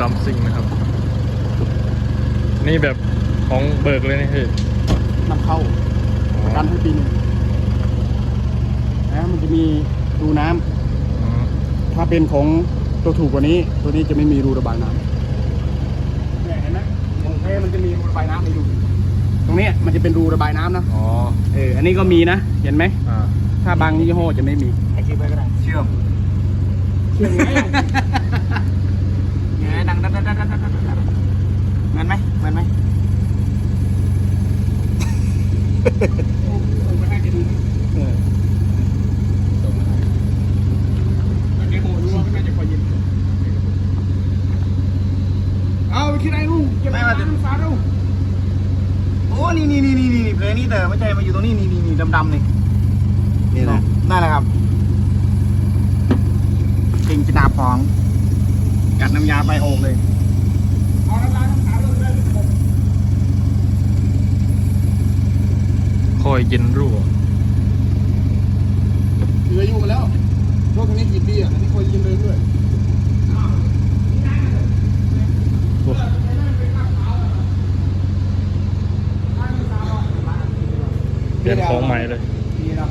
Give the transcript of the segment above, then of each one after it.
ดำซิงนะครับ นี่แบบของเบิกเลยนี่คือนำเข้าประกันให้ปีหนึ่งนะมันจะมีรูน้ำอ๋อถ้าเป็นของตัวถูกกว่านี้ ตัวนี้จะไม่มีรูระบายน้ำเนี่ยเห็นไหมของแท้มันจะมีรูระบายน้ำให้ดูตรงเนี้ยมันจะเป็นรูระบายน้ำนะอ๋อเอออันนี้ก็มีนะ เห็นไหมอ่าถ้าบางยี่ห้อจะไม่มีไอคิวไปก็ได้เชื่อมเชื่อมไง เงี้ยดังดังดังดังดังดังดังเหมื อนไหมเหมือนไหมเออแต่แกบอกรู้ว่าไม่น่าจะคอยยินเอาไปคิดอะไรลุงเก็บไว้น้ำฟ้าลุงโอ้นี่นี่นี่นี่นี่เพลงนี้แต่ไม่ใช่มาอยู่ตรงนี้นี่นี่นี่ดำดำนี่นี่นะนั่นแหละครับเก่งจินาพองกัดน้ำยาไปโอกเลย เอาน้ำลายน้ำขาวลงเลยผม คอยเย็นรั่วเหลืออยู่มาแล้วรถคันนี้กี่ปีอะอันนี้คอยยินเลยด้วยโอ้เปลี่ยนของใหม่เลยนี่นะ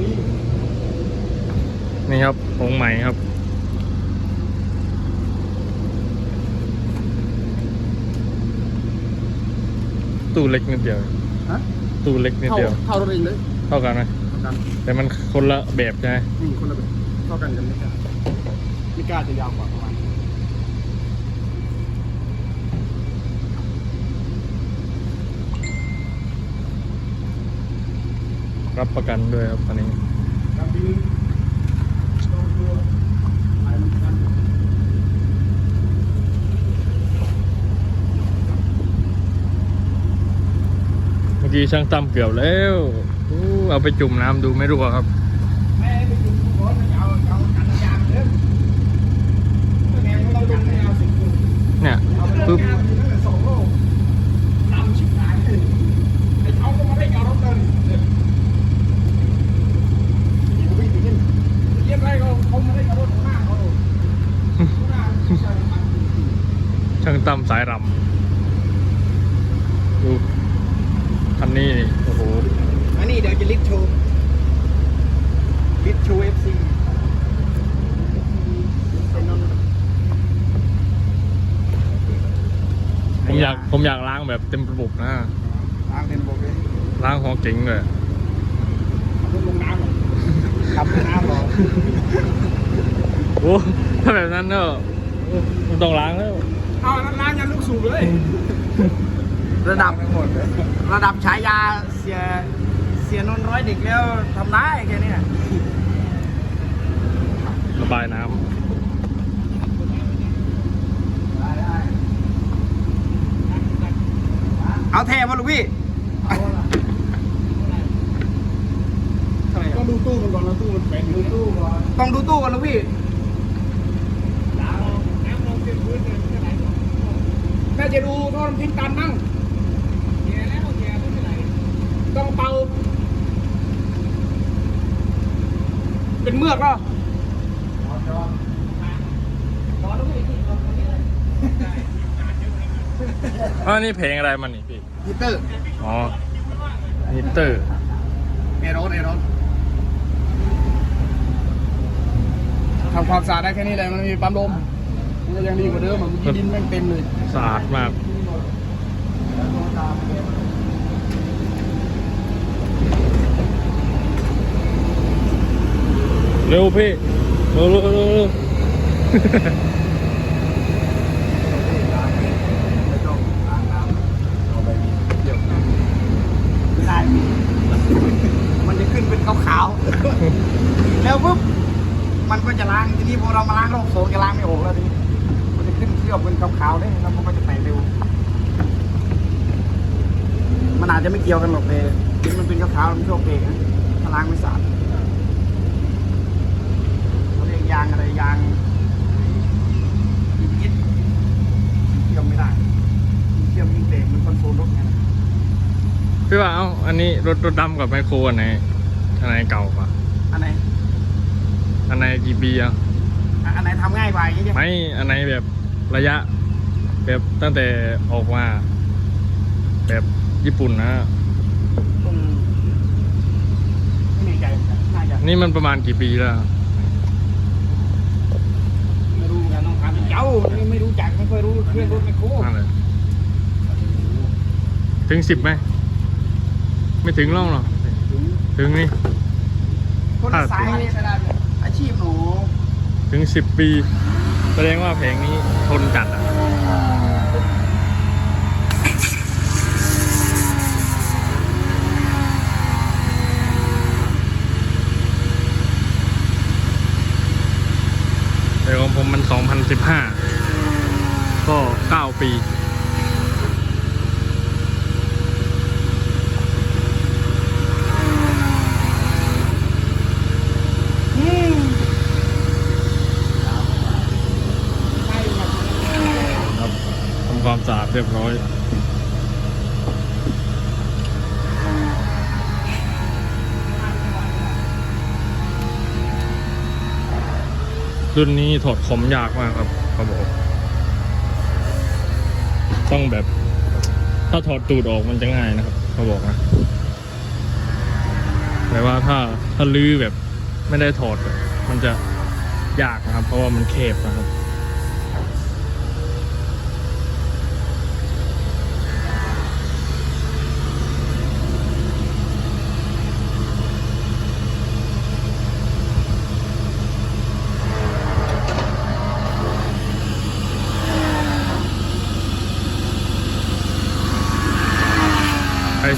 นี่นี่ครับของใหม่ครับตู้เล็กนิดเดียว ฮะตู้เล็กนิดเท่าเดียวเท่ารถเองเลยเท่ากันไหมเท่ากันแต่มันคนละแบบใช่ไหมนี่คนละแบบเท่ากันกันไม่กล้าไม่กล้าจะยาวกว่าประมาณนี้รับประกันด้วยครับอันนี้ ครับปีนี้ลองดูอะไรมันกัน เมื่อ กี้ช่างตั้มเกือบแล้วอเอาไปจุ่มน้ำดูไม่รู้ครับแม่ไปจุดทุกคนมันจะเอาเอากันยางเด้ม่ไม่ต้อง ต็มระบบนะล้างเป็นโบกเลยล้างหัวเก๋งเลยขับรถลงน้ำเหรอขับน้ำรอโอ้ถ้าแบบนั้นเนอะมันต้องล้างแล้วเอาอันนั้นล้างยันลูกสูบเลย ระดับระดับฉายาเสียเสียนนท์ร้อยเด็กแล้วทำได้แค่เนี้ยระบายน้ เอาแทนมาลูกพี่ก็ดูตู้มันก่อนแล้วตู้มันเป็นดูตู้ก่อนต้องดูตู้กันลูกพี่แม่จะดูท่อน้ำทิ้งตันมั่งต้องเป่าเป็นเมือกเหรอำ อันนี้เพลงอะไรมันนี่พี่ ฮีเตอร์อ๋อฮีเตอร์ เอรอนเอรอนทำความสะอาดได้แค่นี้แหละมันมีปั๊มลมมันก็ยังดีกว่าเดิมอะมันดินแม่งเต็มเลยสะอาดมาก เร็วพี่เร็วเร็วเร็วเร็ว ไม่ได้พี่มันจะ ขึ้นเป็นขาวๆแล้วปุ๊บมันก็จะล้างทีนี้พอเรามาล้างรอบสองจะล้างไม่ออกแล้วทีนี้มันจะขึ้นเคลือบเป็นขาวๆเลยแล้วมันก็จะแตกเร็วมันอาจจะไม่เกี่ยวกันหรอกเลยดินมันเป็นขาวๆมันโชคเองนะถ้าล้างไม่สะอาดเขาเรียกยางอะไรยางยิดเชื่อมไม่ได้เชื่อมยิ่งเตะมันคอนโทรลรถไงพี่ว่าเอ้าอันนี้รถรถดำกับไมโครอันไหน อันไหนเก่ากว่าอันไหนอันไหนกี่ปีอะอะอันไหนทำง่ายกว่าอย่างเงี้ยไม่อันไหนแบบระยะ แบบตั้งแต่ออกมา แบบญี่ปุ่นนะตรงไม่แน่ใจเหมือนกันน่าจะนี่มันประมาณกี่ปีแล้วไม่รู้เหมือนกันต้องถามเจ้าไม่ไม่รู้จักไม่ค่อยรู้เครื่องรถไมโครนั่นเลยถึงสิบไหมไม่ถึงหรอกหรอก ถึงถึงนี่ คนละสายอาชีพหนูถึงสิบปี แสดงว่าเพลงนี้ทนจัดอะแต่ของผมมัน 2015 ก็ 9 ปี อืมใช่ครับ ครับทำความสะอาด เรียบร้อย รุ่นนี้ถอดคอมยากมากครับเขาบอกต้องแบบ ถ้าถอดตูดออกมันจะง่ายนะครับเขาบอกนะแต่ว่าถ้าถ้าลื้อแบบไม่ได้ถอดมันจะยากนะครับ เพราะว่ามันเคบนะครับ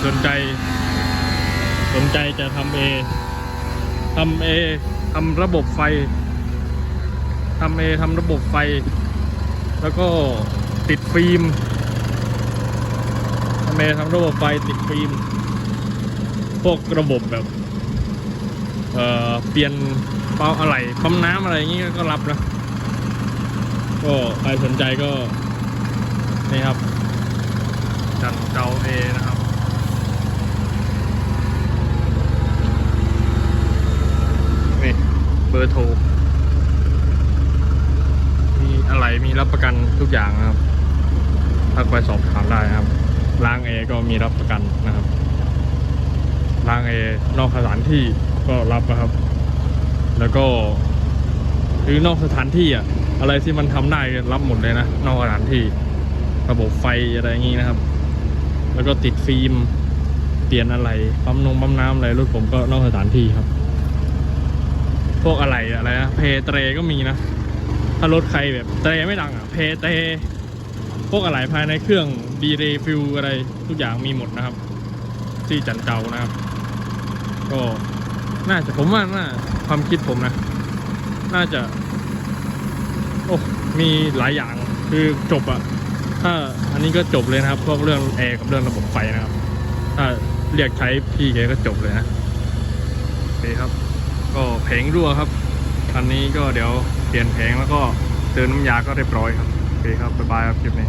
สนใจ สนใจจะทำเอทำเอทำระบบไฟทำเอทำระบบไฟ แล้วก็ติดฟิล์มทำเอทำระบบไฟติดฟิล์มพวกระบบแบบเอ่อเปลี่ยนเป้าอะไรปั๊มน้ำอะไรอย่างงี้ก็รับนะก็ใครสนใจก็นี่ครับจันเจ้าเอนะครับ นี่เบอร์โทร มีอะไรมีรับประกันทุกอย่างนะครับทักไปสอบถามได้นะครับล้างเอก็มีรับประกันนะครับล้างเอนอกสถานที่ก็รับนะครับ แล้วก็หรือนอกสถานที่อะอะไรที่มันทำได้รับหมดเลยนะ นอกสถานที่ ระบบไฟอะไรอย่างงี้นะครับ แล้วก็ติดฟิล์ม เปลี่ยนอะไรปั๊มนงปั๊มน้ำอะไรรถผมก็นอกสถานที่ครับ พวกอะไรอะไรนะเพเตรก็มีนะ ถ้ารถใครแบบเตรไม่ดังอะเพเตพวกอะไรภายในเครื่องดีเรฟิลอะไรทุกอย่างมีหมดนะครับ ที่จันเจ้านะครับ ก็น่าจะผมว่าน่าความคิดผมนะ น่าจะ โอ้มีหลายอย่างคือจบอะถ้าอันนี้ก็จบเลยนะครับพวกเรื่องแอร์กับเรื่องระบบไฟนะครับ ถ้าเรียกใช้พี่แกก็จบเลยนะโอเคครับ ก็แผงรั่วครับคันนี้ก็เดี๋ยวเปลี่ยนแผงแล้วก็เติมน้ำยาก็เรียบร้อยครับโอเคครับบ๊ายบายครับคลิปนี้